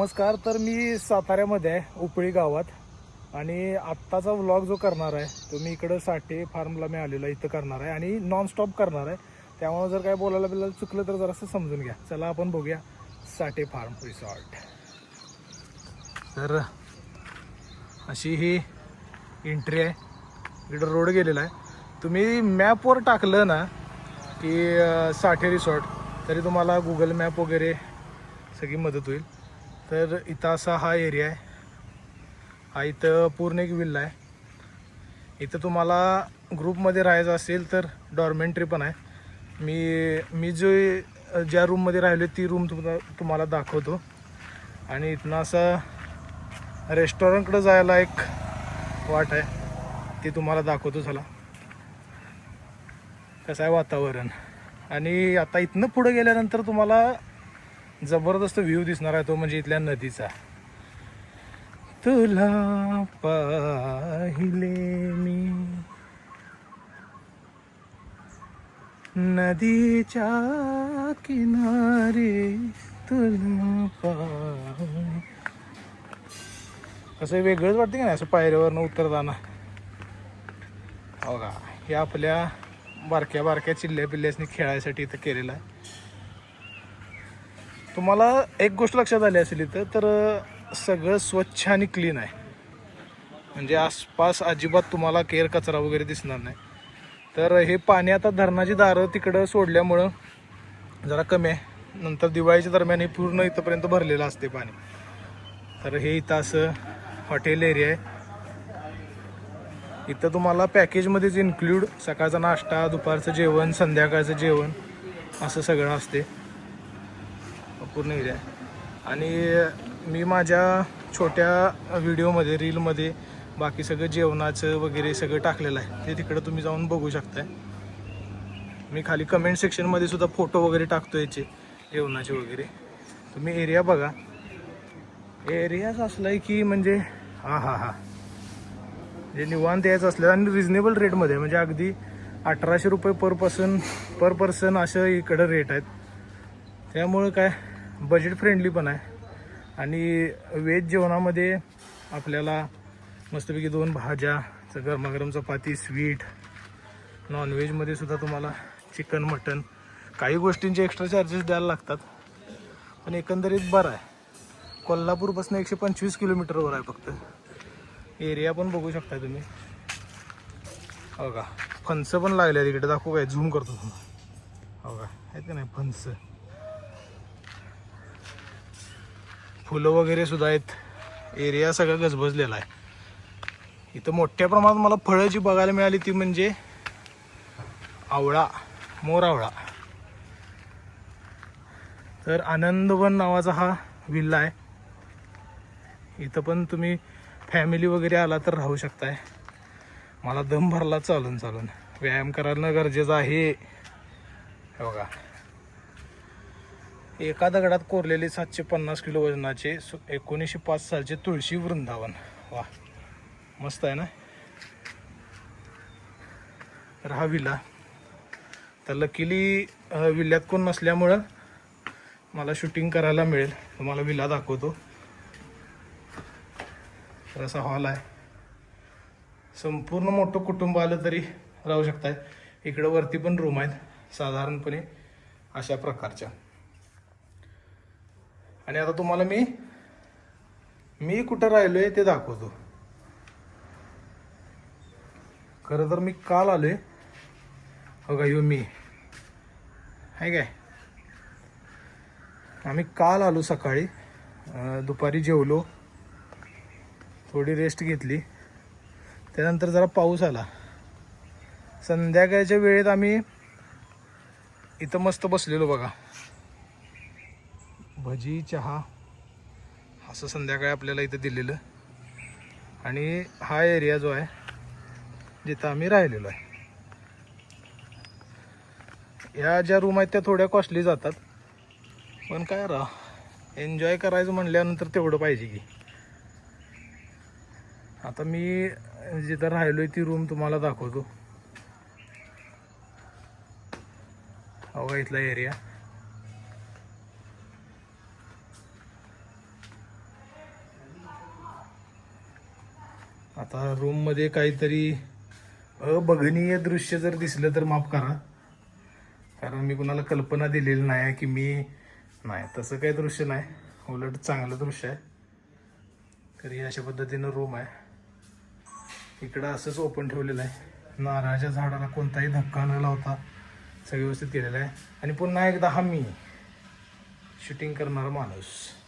नमस्कार तर मी साताऱ्यामध्ये आहे उपळी गावात. आणि आत्ताचा व्लॉग जो करणार आहे तो मी इकडं साठे फार्मला मी आलेलो आहे इथं करणार आहे. आणि नॉन स्टॉप करणार आहे. त्यामुळे जर काय बोलायला बिलायला चुकलं तर जरासं समजून घ्या. चला आपण बघूया साठे फार्म रिसॉर्ट तर अशी ही एंट्री आहे. इकडं रोड गेलेला आहे. तुम्ही मॅपवर टाकलं ना की साठे रिसॉर्ट तरी तुम्हाला गुगल मॅप वगैरे सगळी मदत होईल. तर इथं असा हा एरिया आहे. हा इथं पूर्ण एक विल्ला आहे. इथं तुम्हाला ग्रुपमध्ये राहायचं असेल तर डॉर्मेंट्री पण आहे. मी मी जो ज्या रूममध्ये राहिलो ती रूम तुम्हाला तुम्हाला दाखवतो. आणि इथनं असं रेस्टॉरंटकडं जायला एक वाट आहे. ती तुम्हाला दाखवतो चला. कसं आहे वातावरण? आणि आता इथनं पुढं गेल्यानंतर तुम्हाला जबरदस्त व्ह्यू दिसणार आहे तो म्हणजे इथल्या नदीचा. तुला पाहिले मी. नदीच्या किनारे तुला पाहिले. वेगळंच वाटतं की नाही? असं पायऱ्यावरनं उतरताना. हो का? हे आपल्या बारक्या बारक्या चिल्ल्या पिल्ल्यासनी खेळायसाठी इथं केलेलं आहे. तुम्हाला एक गोष्ट लक्षात आली असेल इथं तर सगळं स्वच्छ आणि क्लीन आहे. म्हणजे आसपास अजिबात तुम्हाला केर कचरा वगैरे दिसणार नाही. तर हे पाणी आता धरणाची दारं तिकडं सोडल्यामुळं जरा कमी आहे. नंतर दिवाळीच्या दरम्यान हे पूर्ण इथंपर्यंत भरलेलं असते पाणी. तर हे इथं असं हॉटेल एरिया आहे. इथं तुम्हाला पॅकेजमध्येच इन्क्ल्यूड सकाळचा नाश्ता दुपारचं जेवण संध्याकाळचं जेवण असं सगळं असते. पूर्ण एरिया आणि मी माझ्या छोट्या व्हिडिओमध्ये रीलमध्ये बाकी सगळं जेवणाचं वगैरे सगळं टाकलेलं आहे. ते तिकडं तुम्ही जाऊन बघू शकताय. मी खाली कमेंट सेक्शनमध्ये सुद्धा फोटो वगैरे टाकतो याचे जेवणाचे वगैरे. तुम्ही एरिया बघा. एरियाच असलाय की म्हणजे हां हां हां. जे निवांत यायचं असलं आणि रिजनेबल रेटमध्ये म्हणजे अगदी अठराशे रुपये पर पर्सन पर पर्सन असं इकडं रेट आहेत. त्यामुळं काय? बजेट फ्रेंडली पण आहे. आणि व्हेज जेवणामध्ये आपल्याला मस्तपैकी दोन भाज्या च- गरमागरम चपाती स्वीट नॉनव्हेजमध्ये सुद्धा तुम्हाला चिकन मटन काही गोष्टींचे एक्स्ट्रा चार्जेस द्यायला लागतात. पण एकंदरीत बरं आहे. कोल्हापूरपासून एकशे पंचवीस किलोमीटरवर आहे फक्त. एरिया पण बघू शकता तुम्ही. हो का? फणसं पण लागले तिकडे दाखवू काय? झूम करतो तुम्हाला. हो का? आहेत का नाही? फणसं. फुलं वगैरे सुद्धा आहेत. एरिया सगळा गजबजलेला आहे. इथं मोठ्या प्रमाणात मला फळं जी बघायला मिळाली ती म्हणजे आवळा मोर आवळा. तर आनंदवन नावाचा हा विल्ला आहे. इथं पण तुम्ही फॅमिली वगैरे आला तर राहू शकताय. मला दम भरला चालून चालून. व्यायाम करणं गरजेचं आहे. हे बघा. एका दगडात कोरलेले सातशे पन्नास किलो वजनाचे सु- एकोणीसशे पाच सालचे तुळशी वृंदावन. वा मस्त आहे ना? तर हा विला. तर लकीली विल्ल्यात कोण नसल्यामुळं मला शूटिंग करायला मिळेल. तुम्हाला विला दाखवतो. तर असा हॉल आहे. संपूर्ण मोठं कुटुंब आलं तरी राहू शकताय. इकडं वरती पण रूम आहेत साधारणपणे अशा प्रकारच्या. आणि आता तुम्हाला मी मी कुठं राहिलोय ते दाखवतो. खरं तर मी काल आलोय. हो का यो मी. आहे काय? आम्ही काल आलो सकाळी. दुपारी जेवलो. थोडी रेस्ट घेतली. त्यानंतर जरा पाऊस आला. संध्याकाळच्या वेळेत आम्ही इथं मस्त बसलेलो बघा. भजी चहा असं संध्याकाळी आपल्याला इथं दिलेलं. आणि हा एरिया जो आहे जिथं आम्ही राहिलेलो आहे. ह्या ज्या रूम आहेत त्या थोड्या कॉस्टली जातात. पण काय राहा एन्जॉय करायचं म्हणल्यानंतर तेवढं पाहिजे की. आता मी जिथं राहिलो ती रूम तुम्हाला दाखवतो. अवघा इथला एरिया आता रूममध्ये काहीतरी अबघनीय दृश्य जर दिसलं तर माफ करा. कारण मी कुणाला कल्पना दिलेली नाही आहे की मी नाही तसं काही दृश्य नाही. उलट चांगलं दृश्य आहे. तर ही अशा पद्धतीनं रूम आहे. इकडं असंच ओपन ठेवलेलं आहे. नारळाच्या झाडाला कोणताही धक्का न लावता सगळं व्यवस्थित केलेलं आहे. आणि पुन्हा एकदा हा मी शूटिंग करणारा माणूस.